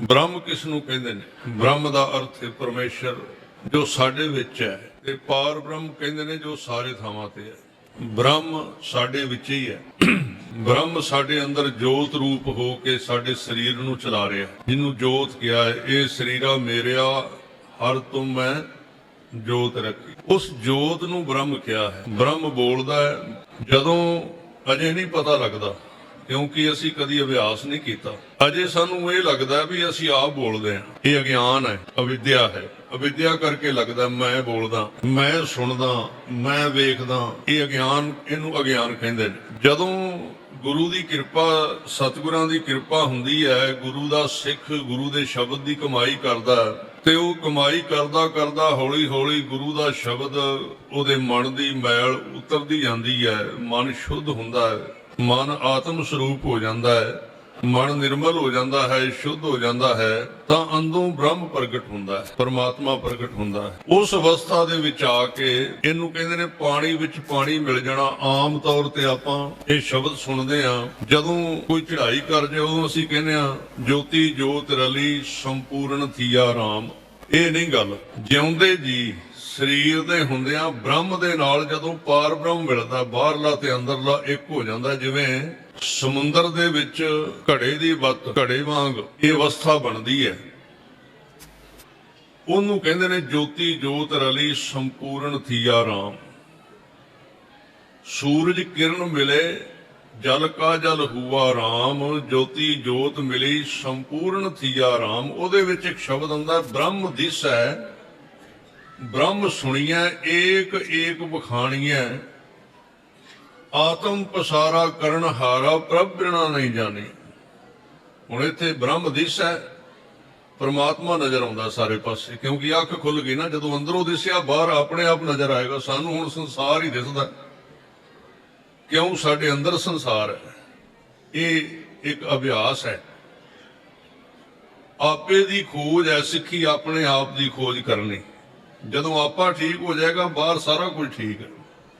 ਬ੍ਰਹਮ ਕਿਸ ਨੂੰ ਕਹਿੰਦੇ ਨੇ? ਬ੍ਰਹਮ ਦਾ ਅਰਥ ਹੈ ਪਰਮੇਸ਼ਰ, ਜੋ ਸਾਡੇ ਵਿੱਚ ਹੈ ਤੇ ਪਾਰ ਬ੍ਰਹਮ ਕਹਿੰਦੇ ਨੇ ਜੋ ਸਾਰੇ ਥਾਵਾਂ ਤੇ ਹੈ। ਬ੍ਰਹਮ ਸਾਡੇ ਵਿੱਚ ਹੀ ਹੈ। ਬ੍ਰਹਮ ਸਾਡੇ ਅੰਦਰ ਜੋਤ ਰੂਪ ਹੋ ਕੇ ਸਾਡੇ ਸਰੀਰ ਨੂੰ ਚਲਾ ਰਿਹਾ ਜਿਹਨੂੰ ਜੋਤ ਕਿਹਾ ਹੈ, ਇਹ ਸਰੀਰਾ ਮੇਰਿਆ, ਹਰ ਤੁਮ ਮੈਂ ਜੋਤ ਰੱਖੀ। ਉਸ ਜੋਤ ਨੂੰ ਬ੍ਰਹਮ ਕਿਹਾ ਹੈ। ਬ੍ਰਹਮ ਬੋਲਦਾ ਹੈ, ਜਦੋਂ ਅਜੇ ਨਹੀਂ ਪਤਾ ਲੱਗਦਾ ਕਿਉਂਕਿ ਅਸੀਂ ਕਦੀ ਅਭਿਆਸ ਨਹੀਂ ਕੀਤਾ। ਅਜੇ ਸਾਨੂੰ ਇਹ ਲੱਗਦਾ ਵੀ ਅਸੀਂ ਆਪ ਬੋਲਦੇ ਹਾਂ। ਇਹ ਅਗਿਆਨ ਹੈ ਅਵਿਦਿਆ ਹੈ। ਅਵਿਦਿਆ ਕਰਕੇ ਲੱਗਦਾ ਮੈਂ ਬੋਲਦਾ ਮੈਂ ਸੁਣਦਾ ਮੈਂ ਵੇਖਦਾ। ਇਹ ਅਗਿਆਨ ਇਹਨੂੰ ਅਗਿਆਨ ਕਹਿੰਦੇ ਨੇ। ਜਦੋਂ ਗੁਰੂ ਦੀ ਕਿਰਪਾ ਸਤਿਗੁਰਾਂ ਦੀ ਕਿਰਪਾ ਹੁੰਦੀ ਹੈ ਗੁਰੂ ਦਾ ਸਿੱਖ ਗੁਰੂ ਦੇ ਸ਼ਬਦ ਦੀ ਕਮਾਈ ਕਰਦਾ ਹੈ, ਤੇ ਉਹ ਕਮਾਈ ਕਰਦਾ ਕਰਦਾ ਹੌਲੀ ਹੌਲੀ ਗੁਰੂ ਦਾ ਸ਼ਬਦ ਉਹਦੇ ਮਨ ਦੀ ਮੈਲ ਉਤਰਦੀ ਜਾਂਦੀ ਹੈ ਮਨ ਸ਼ੁੱਧ ਹੁੰਦਾ ਹੈ। ਮਨ ਆਤਮ ਸਰੂਪ ਹੋ ਜਾਂਦਾ ਹੈ, ਮਨ ਨਿਰਮਲ ਹੋ ਜਾਂਦਾ ਹੈ, ਸ਼ੁੱਧ ਹੋ ਜਾਂਦਾ ਹੈ, ਤਾਂ ਅੰਦਰੋਂ ਬ੍ਰਹਮ ਪ੍ਰਗਟ ਹੁੰਦਾ ਹੈ, ਪਰਮਾਤਮਾ ਪ੍ਰਗਟ ਹੁੰਦਾ ਹੈ। ਉਸ ਅਵਸਥਾ ਦੇ ਵਿੱਚ ਆ ਕੇ ਇਹਨੂੰ ਕਹਿੰਦੇ ਨੇ ਪਾਣੀ ਵਿੱਚ ਪਾਣੀ ਮਿਲ ਜਾਣਾ। ਆਮ ਤੌਰ ਤੇ ਆਪਾਂ ਇਹ ਸ਼ਬਦ ਸੁਣਦੇ ਆ ਜਦੋਂ ਕੋਈ ਚੜ੍ਹਾਈ ਕਰ ਜਾਏ, ਉਦੋਂ ਅਸੀਂ ਕਹਿੰਦੇ ਆ ਜੋਤੀ ਜੋਤ ਰਲੀ ਸੰਪੂਰਨ ਥੀਆ ਰਾਮ। ਇਹ ਨਹੀਂ ਗੱਲ। ਜਿਉਂਦੇ ਜੀ, ਸਰੀਰ ਦੇ ਹੁੰਦਿਆਂ ਬ੍ਰਹਮ ਦੇ ਨਾਲ ਜਦੋਂ ਪਾਰ ਬ੍ਰਹਮ ਮਿਲਦਾ, ਬਾਹਰਲਾ ਤੇ ਅੰਦਰਲਾ ਇੱਕ ਹੋ ਜਾਂਦਾ, ਜਿਵੇਂ ਸਮੁੰਦਰ ਦੇ ਵਿੱਚ ਘੜੇ ਦੀ ਵੱਤ, ਘੜੇ ਵਾਂਗ ਇਹ ਅਵਸਥਾ ਬਣਦੀ ਹੈ। ਉਹਨੂੰ ਕਹਿੰਦੇ ਨੇ ਜੋਤੀ ਜੋਤ ਰਲੀ ਸੰਪੂਰਨ ਥੀਆ ਰਾਮ। ਸੂਰਜ ਕਿਰਨ ਮਿਲੇ ਜਲ ਕਾ ਜਲ ਹੁਆ ਰਾਮ, ਜੋਤੀ ਜੋਤ ਮਿਲੀ, ਸੰਪੂਰਨ ਥੀਆ ਰਾਮ। ਉਹਦੇ ਵਿੱਚ ਇੱਕ ਸ਼ਬਦ ਆਉਂਦਾ ਬ੍ਰਹਮ ਦਿਸ ਹੈ ਬ੍ਰਹਮ ਸੁਣੀਐ, ਏਕ ਏਕ ਬਖਾਣੀਐ ਆਤਮ ਪਸਾਰਾ ਕਰਨ ਹਾਰਾ, ਪ੍ਰਭ ਬਿਨਾ ਨਹੀਂ ਜਾਣੀ। ਹੁਣ ਇੱਥੇ ਬ੍ਰਹਮ ਦਿਸ ਹੈ ਪਰਮਾਤਮਾ ਨਜ਼ਰ ਆਉਂਦਾ ਸਾਰੇ ਪਾਸੇ, ਕਿਉਂਕਿ ਅੱਖ ਖੁੱਲ ਗਈ ਨਾ, ਜਦੋਂ ਅੰਦਰੋਂ ਦਿਸਿਆ, ਬਾਹਰ ਆਪਣੇ ਆਪ ਨਜ਼ਰ ਆਏਗਾ, ਸਾਨੂੰ ਹੁਣ ਸੰਸਾਰ ਹੀ ਦਿਸਦਾ। ਹੈ। ਕਿਉਂ ਸਾਡੇ ਅੰਦਰ ਸੰਸਾਰ ਹੈ? ਇਹ ਇੱਕ ਅਭਿਆਸ ਹੈ। ਆਪੇ ਦੀ ਖੋਜ ਹੈ, ਸਿੱਖੀ ਆਪਣੇ ਆਪ ਦੀ ਖੋਜ ਕਰਨੀ। ਜਦੋਂ ਆਪਾ ਠੀਕ ਹੋ ਜਾਏਗਾ, ਬਾਹਰ ਸਾਰਾ ਕੁਝ ਠੀਕ ਹੈ।